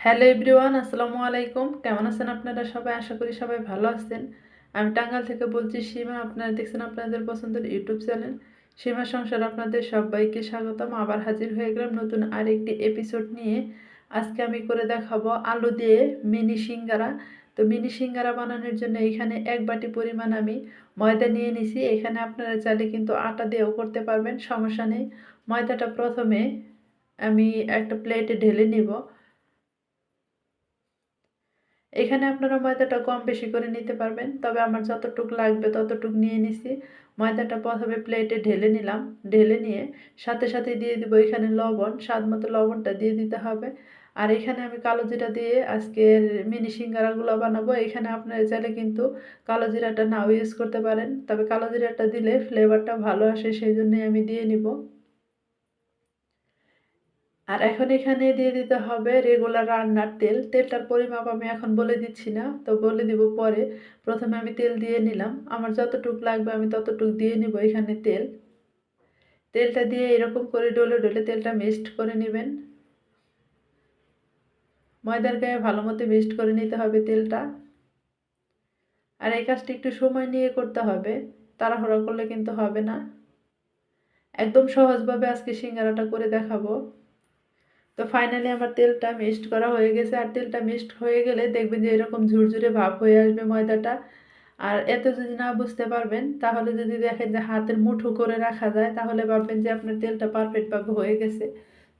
Hello everyone আসসালামু আলাইকুম। কেমন আছেন আপনারা সবাই? আশা করি সবাই ভালো আছেন। আমি টাঙ্গাল থেকে বলছি, সীমা, আপনারা দেখছেন আপনাদের পছন্দের ইউটিউব চ্যানেল। সীমা সংসার আপনাদের সবাইকে স্বাগতম। আবার হাজির হয়ে গেলাম নতুন আরেকটি এপিসোড নিয়ে। আজকে আমি করে দেখাবো আলু দিয়ে মিনি সিঙ্গারা। তো মিনি সিঙ্গারা বানানোর জন্য এখানে এক বাটি পরিমাণ আমি ময়দা নিয়ে নিছি। এখানে আপনারা চাইলে কিন্তু আটা দিয়েও করতে পারবেন, সমস্যা নেই। ময়দাটা প্রথমে আমি একটা প্লেটে ঢেলে নিব। এখানে আপনারা ময়দাটা কম বেশি করে নিতে পারবেন, তবে আমার যতটুক লাগবে ততটুক নিয়ে নিছি। ময়দাটা প্রথমে প্লেটে ঢেলে নিলাম। ঢেলে নিয়ে সাথে সাথে দিয়ে দিব এখানে লবণ, স্বাদ মতো লবণটা দিয়ে দিতে হবে। আর এখানে আমি কালো জিরা দিয়ে আজকের মিনি সিঙ্গারাগুলো বানাবো। এখানে আপনারা চাইলে কিন্তু কালো জিরাটা নাও ইউজ করতে পারেন, তবে কালো জিরাটা দিলে ফ্লেভারটা ভালো আসে, সেই জন্যই আমি দিয়ে নিব। আর এখন এখানে দিয়ে দিতে হবে রেগুলার রান্নার তেল। তেলটার পরিমাপ আমি এখন বলে দিচ্ছি না, তো বলে দিব পরে। প্রথমে আমি তেল দিয়ে নিলাম। আমার যতটুক লাগবে আমি ততটুক দিয়ে নিব এখানে তেল। তেলটা দিয়ে এরকম করে ডলে ডলে তেলটা মিক্সড করে নেবেন। ময়দার গায়ে ভালো মতো মিক্সড করে নিতে হবে তেলটা। আর এই কাজটি একটু সময় নিয়ে করতে হবে। তাড়াহুড়া করলে কিন্তু হবে না। একদম সহজভাবে আজকে সিঙ্গারাটা করে দেখাবো। তো ফাইনালি আমার তেলটা মিক্সড করা হয়ে গেছে। আর তেলটা মিক্সড হয়ে গেলে দেখবেন যে এরকম ঝুরঝুরে ভাব হয়ে আসবে ময়দাটা। আর এত যদি না বুঝতে পারবেন, তাহলে যদি দেখেন যে হাতের মুঠো করে রাখা যায়, তাহলে ভাববেন যে আপনার তেলটা পারফেক্টভাবে হয়ে গেছে।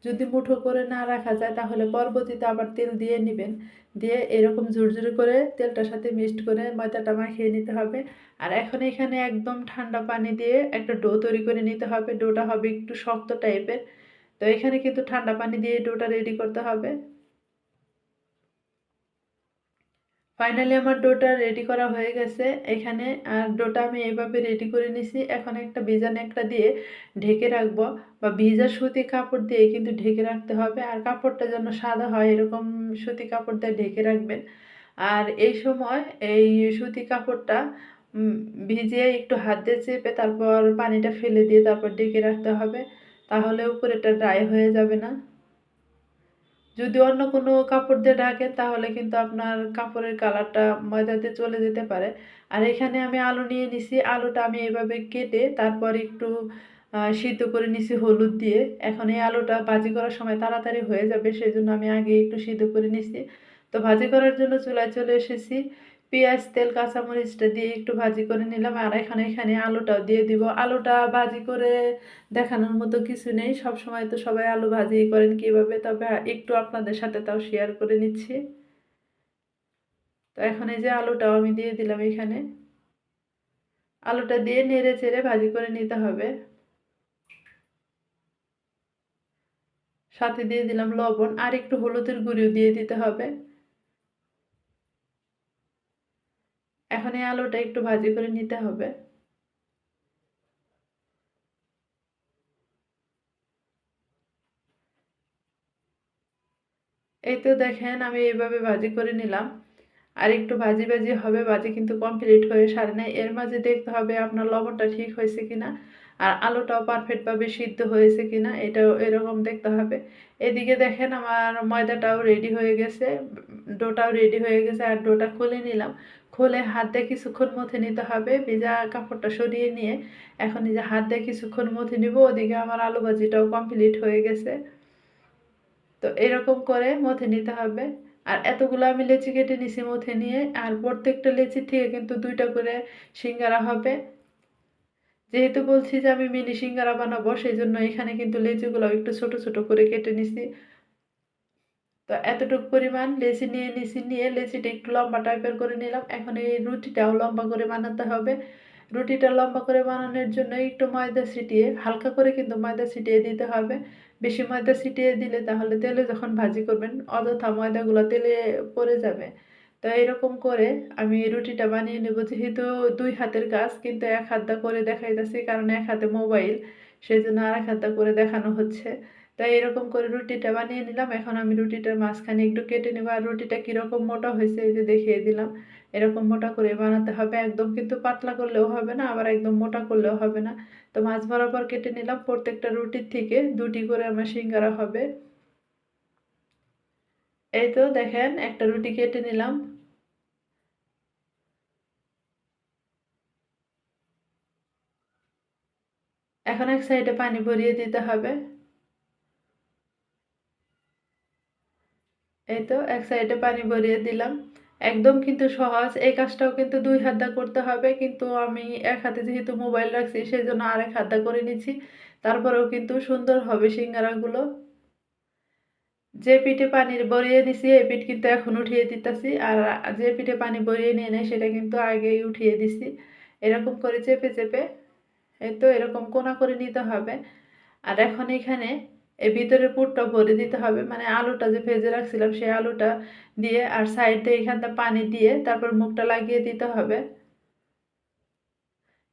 যদি মুঠো করে না রাখা যায়, তাহলে পরবর্তীতে আবার তেল দিয়ে নেবেন। দিয়ে এরকম ঝুরঝুরে করে তেলটার সাথে মিক্সড করে ময়দাটা মাখিয়ে নিতে হবে। আর এখন এখানে একদম ঠান্ডা পানি দিয়ে একটা ডো তৈরি করে নিতে হবে। ডোটা হবে একটু শক্ত টাইপের তো এখানে কিন্তু ঠান্ডা পানি দিয়ে ডোটা রেডি করতে হবে। ফাইনালি আমার ডোটা রেডি করা হয়ে গেছে। এখানে আর ডোটা আমি এইভাবে রেডি করে নিছি। এখন একটা ভিজা একটা দিয়ে ঢেকে রাখব বা ভিজা সুতি কাপড় দিয়ে কিন্তু ঢেকে রাখতে হবে। আর কাপড়টা যেন সাদা হয় এরকম সুতি কাপড় দিয়ে ঢেকে রাখবেন। আর এই সময় এই সুতি কাপড়টা ভিজিয়ে একটু হাত দিয়ে চেপে তারপর পানিটা ফেলে দিয়ে তারপর ঢেকে রাখতে হবে। তাহলে উপরেটা ড্রাই হয়ে যাবে না। যদি অন্য কোনো কাপড় দিয়ে ঢাকেন তাহলে কিন্তু আপনার কাপড়ের কালারটা ময়দাতে চলে যেতে পারে। আর এখানে আমি আলু নিয়ে নিছি। আলুটা আমি এভাবে কেটে তারপর একটু সিদ্ধ করে নিছি হলুদ দিয়ে। এখন এই আলুটা ভাজি করার সময় তাড়াতাড়ি হয়ে যাবে সেই জন্য আমি আগে একটু সিদ্ধ করে নিছি। তো ভাজি করার জন্য চুলায় চলে এসেছি। পেঁয়াজ, তেল কাঁচামরিচটা দিয়ে একটু ভাজি করে নিলাম। আর এখানে এখানে আলুটাও দিয়ে দিব। আলুটা ভাজি করে দেখানোর মতো কিছু নেই। সব সময় তো সবাই আলু ভাজি করেন কীভাবে, তবে একটু আপনাদের সাথে তাও শেয়ার করে নিচ্ছি। তো এখন এই যে আলুটাও আমি দিয়ে দিলাম এখানে। আলুটা দিয়ে নেড়ে চেড়ে ভাজি করে নিতে হবে। সাথে দিয়ে দিলাম লবণ। আর একটু হলুদের গুঁড়িও দিয়ে দিতে হবে। এখন এই আলুটা একটু ভাজি করে নিতে হবে। এই তো দেখেন আমি এইভাবে ভাজি করে নিলাম। আর একটু ভাজি ভাজি হবে, ভাজি কিন্তু কমপ্লিট হয়ে সারে নেয় এর মাঝে দেখতে হবে আপনার লবণটা ঠিক হয়েছে কিনা, আর আলুটাও পারফেক্টভাবে সিদ্ধ হয়েছে কিনা, এটাও এরকম দেখতে হবে। এদিকে দেখেন আমার ময়দাটাও রেডি হয়ে গেছে ডোটাও রেডি হয়ে গেছে, আর ডোটা খুলে নিলাম। খুলে হাত দিয়ে কিছুক্ষণ মথে নিতে হবে। ভেজা কাপড়টা সরিয়ে নিয়ে এখন যে হাত দিয়ে কিছুক্ষণ মথে নিব, ওদিকে আমার আলু ভাজিটাও কমপ্লিট হয়ে গেছে। তো এরকম করে মথে নিতে হবে। আর এতগুলো আমি লেচি কেটে নিছি মথে নিয়ে, আর প্রত্যেকটা লেচির থেকে কিন্তু দুইটা করে সিঙ্গারা হবে। যেহেতু বলছি যে আমি মিনি সিঙ্গারা বানাবো, সেই জন্য এখানে কিন্তু লেচিগুলো একটু ছোট ছোট করে কেটে নিছি। তো এতটুকু পরিমাণ লেচি নিয়ে নিছি নিয়ে লেচিটা একটু লম্বা টাইপের করে নিলাম। এখন এই রুটিটাও লম্বা করে বানাতে হবে। রুটিটা লম্বা করে বানানোর জন্য একটু ময়দা ছিটিয়ে, হালকা করে কিন্তু ময়দা ছিটিয়ে দিতে হবে। বেশি ময়দা ছিটিয়ে দিলে তাহলে তেলে যখন ভাজি করবেন, অযথা ময়দাগুলো তেলে পড়ে যাবে। তো এরকম করে আমি রুটিটা বানিয়ে নেব। যেহেতু দুই হাতের কাজ, কিন্তু এক হাতটা করে দেখাইতেছি, কারণ এক হাতে মোবাইল। সেই জন্য আর এক করে দেখানো হচ্ছে। তাই এরকম করে রুটিটা বানিয়ে নিলাম। এখন আমি রুটিটার মাঝখানে একটু কেটে নেব। আর রুটিটা কীরকম মোটা হয়েছে এই যে দেখিয়ে দিলাম। এরকম মোটা করে বানাতে হবে। একদম কিন্তু পাতলা করলেও হবে না, আবার একদম মোটা করলেও হবে না। তো মাছ বরাবর কেটে নিলাম। প্রত্যেকটা রুটির থেকে দুটি করে আমার সিঙ্গারা হবে। এই তো দেখেন, একটা রুটি কেটে নিলাম। এখন এক সাইডে পানি ভরিয়ে দিতে হবে। এই তো, এক সাইডে পানি ভরিয়ে দিলাম। একদম কিন্তু সহজ, এই কাজটাও কিন্তু দুই হাত দা করতে হবে। কিন্তু আমি এক হাতে যেহেতু মোবাইল রাখছি সেই জন্য আরেক হাত দা করে নিচ্ছি। তারপরেও কিন্তু সুন্দর হবে সিঙ্গারাগুলো। যে পিঠে পানি বরিয়ে নিছি, এই পিঠ কিন্তু এখন উঠিয়ে দিতেছি। আর যে পিঠে পানি বরিয়ে নিয়ে নেয় সেটা কিন্তু আগেই উঠিয়ে দিছি। এরকম করে চেপে চেপে এই তো এরকম কোনা করে নিতে হবে। আর এখন এখানে এই ভিতরে পুরটা ভরে দিতে হবে। মানে আলুটা যে ভেজে রাখছিলাম, সেই আলুটা দিয়ে আর সাইডে এখানটা পানি দিয়ে তারপর মুখটা লাগিয়ে দিতে হবে।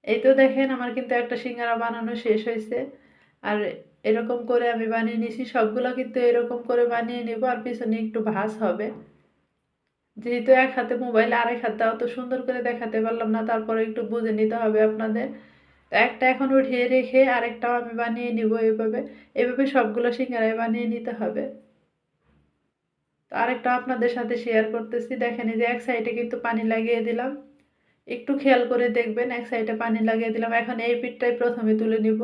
এই তো দেখেন আমার কিন্তু একটা সিঙ্গারা বানানো শেষ হয়েছে। আর এরকম করে আমি বানিয়ে নিছি সবগুলো কিন্তু এরকম করে বানিয়ে নেব আর পিছনে একটু ভাস হবে। যেহেতু এক হাতে মোবাইল আর এক হাতে অত সুন্দর করে দেখাতে পারলাম না, তারপরে একটু বুঝে নিতে হবে আপনাদের। একটা এখন উঠিয়ে রেখে আরেকটাও আমি বানিয়ে নিব এভাবে। এভাবে সবগুলো সিঙ্গারায় বানিয়ে নিতে হবে। তো আরেকটা আপনাদের সাথে শেয়ার করতেছি। দেখেন যে এক সাইডে কিন্তু পানি লাগিয়ে দিলাম। একটু খেয়াল করে দেখবেন, এক সাইডে পানি লাগিয়ে দিলাম। এখন এই পিঠটাই প্রথমে তুলে নিব।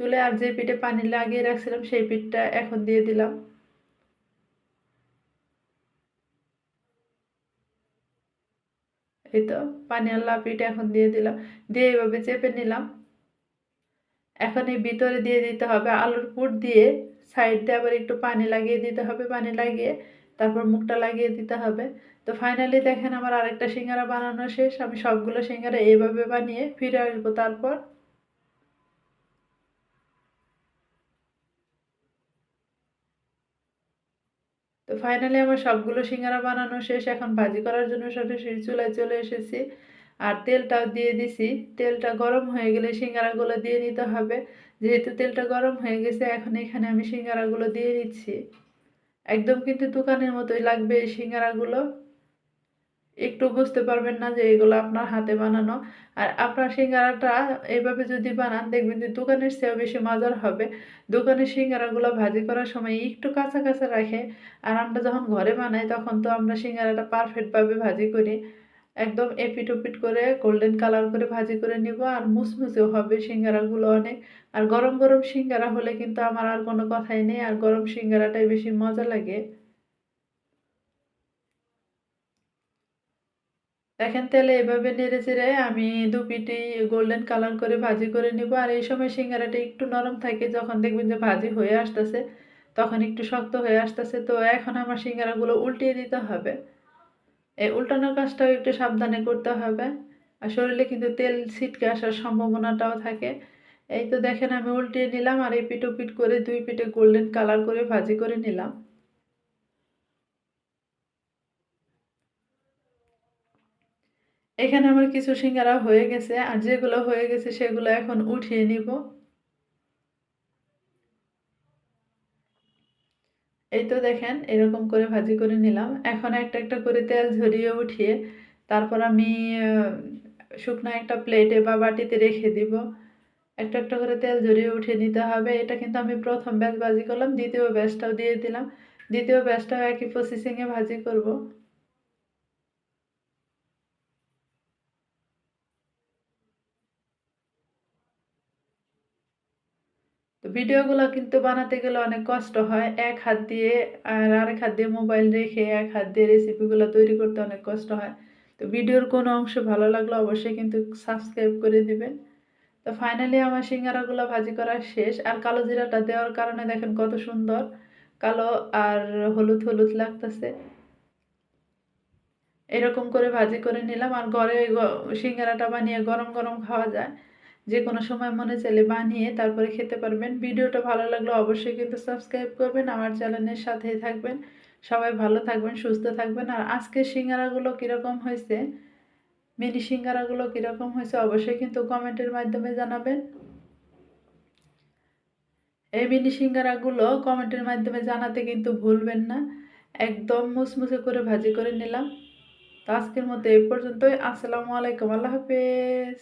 তুলে আর যে পিঠে পানি লাগিয়ে রাখছিলাম, সেই পিঠটা এখন দিয়ে দিলাম। এই তো, পানি আল্লাহ পিঠ এখন দিয়ে দিলাম। দিয়ে এইভাবে চেপে নিলাম। এখন এই ভিতরে দিয়ে দিতে হবে আলুর পুর দিয়ে সাইড দিয়ে আবার একটু পানি লাগিয়ে দিতে হবে, পানি লাগিয়ে তারপর মুখটা লাগিয়ে দিতে হবে। তো ফাইনালি দেখেন আমার আরেকটা সিঙ্গারা বানানো শেষ। আমি সবগুলো সিঙ্গারা এইভাবে বানিয়ে ফিরে আসব তারপর। তো ফাইনালি আমার সবগুলো সিঙ্গারা বানানো শেষ, এখন ভাজি করার জন্য সরাসরি চুলায় চলে এসেছি। আর তেলটাও দিয়ে দিছি। তেলটা গরম হয়ে গেলে সিঙ্গারাগুলো দিয়ে নিতে হবে। যেহেতু তেলটা গরম হয়ে গেছে, এখন এখানে আমি সিঙ্গারাগুলো দিয়ে দিচ্ছি একদম কিন্তু দোকানের মতোই লাগবে এই সিঙ্গারাগুলো। একটু বুঝতে পারবেন না যে এগুলো আপনার হাতে বানানো। আর আপনার সিঙ্গারাটা এইভাবে যদি বানান, দেখবেন যে দোকানের চেয়েও বেশি মজার হবে। দোকানের সিঙ্গারাগুলো ভাজি করার সময় একটু কাঁচা কাঁচা রাখে। আর আমরা যখন ঘরে বানাই, তখন তো আমরা সিঙ্গারাটা পারফেক্টভাবে ভাজি করি। একদম এপিট ওপিট করে গোল্ডেন কালার করে ভাজি করে নিব আর মুচমুচেও হবে সিঙ্গারাগুলো অনেক। আর গরম গরম সিঙ্গারা হলে কিন্তু আমার আর কোনো কথাই নেই। আর গরম সিঙ্গারাটাই বেশি মজা লাগে। দেখেন তেলে এভাবে নেড়ে চেড়ে আমি দু পিটি গোল্ডেন কালার করে ভাজি করে নিব। আর এই সময় সিঙ্গারাটা একটু নরম থাকে, যখন দেখবেন যে ভাজি হয়ে আসতেছে, তখন একটু শক্ত হয়ে আসতেছে। তো এখন আমার সিঙ্গারাগুলো উল্টিয়ে দিতে হবে। এই উল্টানোর কাজটাও একটু সাবধানে করতে হবে। আর শরীরে কিন্তু তেল ছিটকে আসার সম্ভাবনাটাও থাকে। এই তো দেখেন আমি উল্টিয়ে নিলাম, আর এই পিটো পিট করে দুই পিঠে গোল্ডেন কালার করে ভাজি করে নিলাম। এখানে আমার কিছু সিঙ্গারা হয়ে গেছে আর যেগুলো হয়ে গেছে সেগুলো এখন উঠিয়ে নিব। এই তো দেখেন, এরকম করে ভাজি করে নিলাম। এখন একটা একটা করে তেল ঝরিয়ে উঠিয়ে তারপর আমি শুকনো একটা প্লেটে বা বাটিতে রেখে দিব। একটা একটা করে তেল ঝরিয়ে উঠিয়ে নিতে হবে। এটা কিন্তু আমি প্রথম ব্যাচ ভাজি করলাম, দ্বিতীয় ব্যাচটাও দিয়ে দিলাম। দ্বিতীয় ব্যাচটাও একই প্রসেসিংয়ে ভাজি করব। ভিডিওগুলো কিন্তু বানাতে গেলে অনেক কষ্ট হয়। এক হাত দিয়ে আর আরেক হাত দিয়ে মোবাইল রেখে এক হাত দিয়ে রেসিপিগুলো তৈরি করতে অনেক কষ্ট হয়। তো ভিডিওর কোনো অংশ ভালো লাগলে অবশ্যই কিন্তু সাবস্ক্রাইব করে দিবেন। তো ফাইনালি আমার সিঙ্গারাগুলো ভাজি করা শেষ। আর কালো জিরাটা দেওয়ার কারণে দেখেন কত সুন্দর। কালো আর হলুদ হলুদ লাগতেছে। এরকম করে ভাজি করে নিলাম। আর ঘরে সিঙ্গারাটা বানিয়ে গরম গরম খাওয়া যায়। যে কোনো সময় মনে চাইলে বানিয়ে তারপরে খেতে পারবেন। ভিডিওটা ভালো লাগলে অবশ্যই কিন্তু সাবস্ক্রাইব করবেন। আমার চ্যানেলের সাথেই থাকবেন। সবাই ভালো থাকবেন, সুস্থ থাকবেন। আর আজকে সিঙ্গারাগুলো কীরকম হয়েছে? মিনি সিঙ্গারাগুলো কীরকম হয়েছে? অবশ্যই কিন্তু কমেন্টের মাধ্যমে জানাবেন। এই মিনি সিঙ্গারাগুলো কমেন্টের মাধ্যমে জানাতে কিন্তু ভুলবেন না। একদম মুসমুসে করে ভাজি করে নিলাম। তো আজকের মতো এই পর্যন্তই। আসসালামু আলাইকুম। আল্লাহ হাফেজ।